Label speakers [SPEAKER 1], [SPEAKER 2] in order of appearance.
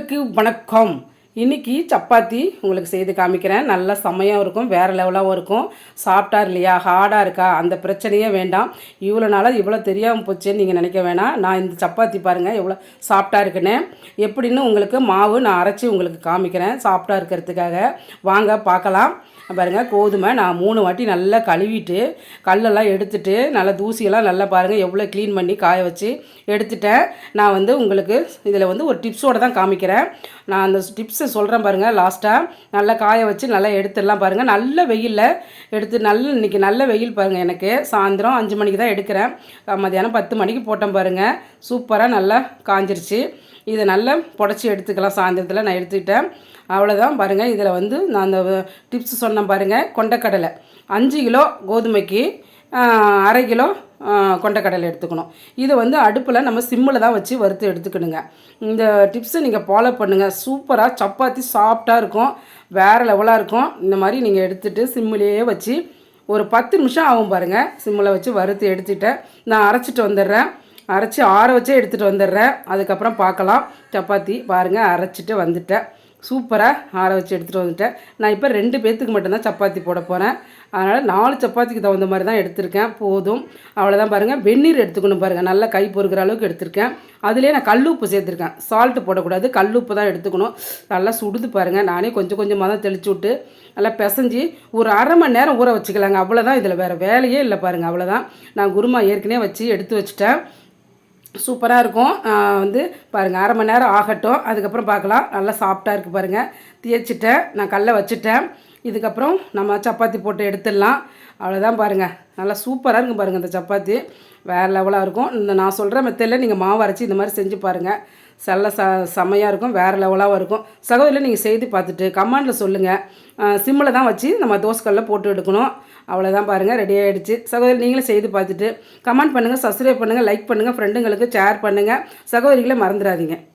[SPEAKER 1] நண்பர்களுக்கு வணக்கம். இன்னைக்கு சப்பாத்தி உங்களுக்கு செய்து காமிக்கிறேன். நல்ல செமையாக இருக்கும் வேறு லெவலாகவும் இருக்கும். சாப்பிட்டா இல்லையா? ஹார்டாக இருக்கா? அந்த பிரச்சனையே வேண்டாம். இவ்வளோ நாளாக இவ்வளோ தெரியாமல் போச்சுன்னு நீங்கள் நினைக்க வேணாம். நான் இந்த சப்பாத்தி பாருங்கள் எவ்வளோ சாப்பிட்டா இருக்குன்னு. எப்படின்னு உங்களுக்கு மாவு நான் அரைச்சி உங்களுக்கு காமிக்கிறேன் சாப்பிட்டா இருக்கிறதுக்காக. வாங்க பார்க்கலாம். பாருங்கள் கோதுமை நான் மூணு வாட்டி நல்லா கழுவிட்டு கல்லெல்லாம் எடுத்துட்டு நல்லா தூசியெல்லாம் நல்லா பாருங்கள் எவ்வளோ க்ளீன் பண்ணி காய வச்சு எடுத்துட்டேன். நான் வந்து உங்களுக்கு இதில் வந்து ஒரு டிப்ஸோடு தான் காமிக்கிறேன். நான் அந்த டிப்ஸை சொல்கிறேன் பாருங்கள் லாஸ்ட்டாக நல்லா காய வச்சு நல்லா எடுத்துடலாம் பாருங்கள் நல்ல வெயிலில் எடுத்து நல்ல இன்றைக்கி நல்ல வெயில் பாருங்கள் எனக்கு. சாயந்தரம் அஞ்சு மணிக்கு தான் எடுக்கிறேன். மதியானம் பத்து மணிக்கு போட்டேன் பாருங்கள் சூப்பராக நல்லா காஞ்சிருச்சு. இதை நல்லா புடச்சி எடுத்துக்கலாம். சாயந்தரத்தில் நான் எடுத்துக்கிட்டேன். அவ்வளோதான் பாருங்கள் இதில் வந்து நான் அந்த டிப்ஸ் சொன்னேன் பாருங்கள் கொண்டக்கடலை. அஞ்சு கிலோ கோதுமைக்கு அரை கிலோ கொண்டக்கடலை எடுத்துக்கணும். இதை வந்து அடுப்பில் நம்ம சிம்மில் தான் வச்சு வறுத்து எடுத்துக்கணுங்க. இந்த டிப்ஸை நீங்கள் ஃபாலோ பண்ணுங்கள் சூப்பராக சப்பாத்தி சாஃப்டாக இருக்கும். வேறு லெவலாக இருக்கும். இந்த மாதிரி நீங்கள் எடுத்துகிட்டு சிம்மிலேயே வச்சு ஒரு பத்து நிமிஷம் ஆகும் பாருங்கள் சிம்மில் வச்சு வறுத்து எடுத்துட்டேன் நான் அரைச்சிட்டு வந்துடுறேன். அரைச்சி ஆற வச்சே எடுத்துகிட்டு வந்துடுறேன். அதுக்கப்புறம் பார்க்கலாம். சப்பாத்தி பாருங்கள் அரைச்சிட்டு வந்துட்டேன் சூப்பராக ஆற வச்சு எடுத்துகிட்டு வந்துட்டேன். நான் இப்போ ரெண்டு பேர்த்துக்கு மட்டும்தான் சப்பாத்தி போட போகிறேன் அதனால் நாலு சப்பாத்திக்கு தகுந்த மாதிரி தான் எடுத்திருக்கேன். போதும். அவ்வளோதான் பாருங்கள் வெந்நீர் எடுத்துக்கணும் பாருங்கள் நல்லா கை பொறுக்கிற அளவுக்கு எடுத்திருக்கேன். அதுலேயே நான் கல்லுப்பு சேர்த்துருக்கேன். சால்ட்டு போடக்கூடாது. கல்லுப்பு தான் எடுத்துக்கணும். நல்லா சுடுது பாருங்கள் நானே கொஞ்சம் கொஞ்சமாக தான் தெளிச்சு விட்டு நல்லா பிசைஞ்சு ஒரு அரை மணி நேரம் ஊற வச்சுக்கலாங்க. அவ்வளோதான் இதில் வேறு வேலையே இல்லை பாருங்கள் அவ்வளோதான் நான் குருமா ஏற்கனவே வச்சு எடுத்து வச்சுட்டேன். சூப்பராக இருக்கும். வந்து பாருங்கள் அரை மணி நேரம் ஆகட்டும். அதுக்கப்புறம் பார்க்கலாம். நல்லா சாஃப்டாக இருக்குது பாருங்கள் தேய்ச்சிட்டேன். நான் கல்லை வச்சுட்டேன். இதுக்கப்புறம் நம்ம சப்பாத்தி போட்டு எடுத்துடலாம். அவ்வளோதான் பாருங்கள் நல்லா சூப்பராக இருக்கும் பாருங்கள் இந்த சப்பாத்தி. வேறு லெவலாக இருக்கும். இந்த நான் சொல்கிற மெத்தடில் நீங்கள் மாவு அரைச்சி இந்த மாதிரி செஞ்சு பாருங்கள் செல்ல ச செம்மையாக இருக்கும். வேறு லெவலாகவும் இருக்கும். சகோதரில் நீங்கள் செய்து பார்த்துட்டு கமாண்டில் சொல்லுங்கள் சிம்மில் தான் வச்சு நம்ம தோசைக்கல்ல போட்டு எடுக்கணும். அவ்வளோதான் பாருங்கள் ரெடி ஆகிடுச்சு சகோதரி நீங்களும் செய்து பார்த்துட்டு கமெண்ட் பண்ணுங்கள் சப்ஸ்கிரைப் பண்ணுங்கள் லைக் பண்ணுங்கள் ஃப்ரெண்டுங்களுக்கு ஷேர் பண்ணுங்கள் சகோதரிகளை மறந்துடாதீங்க.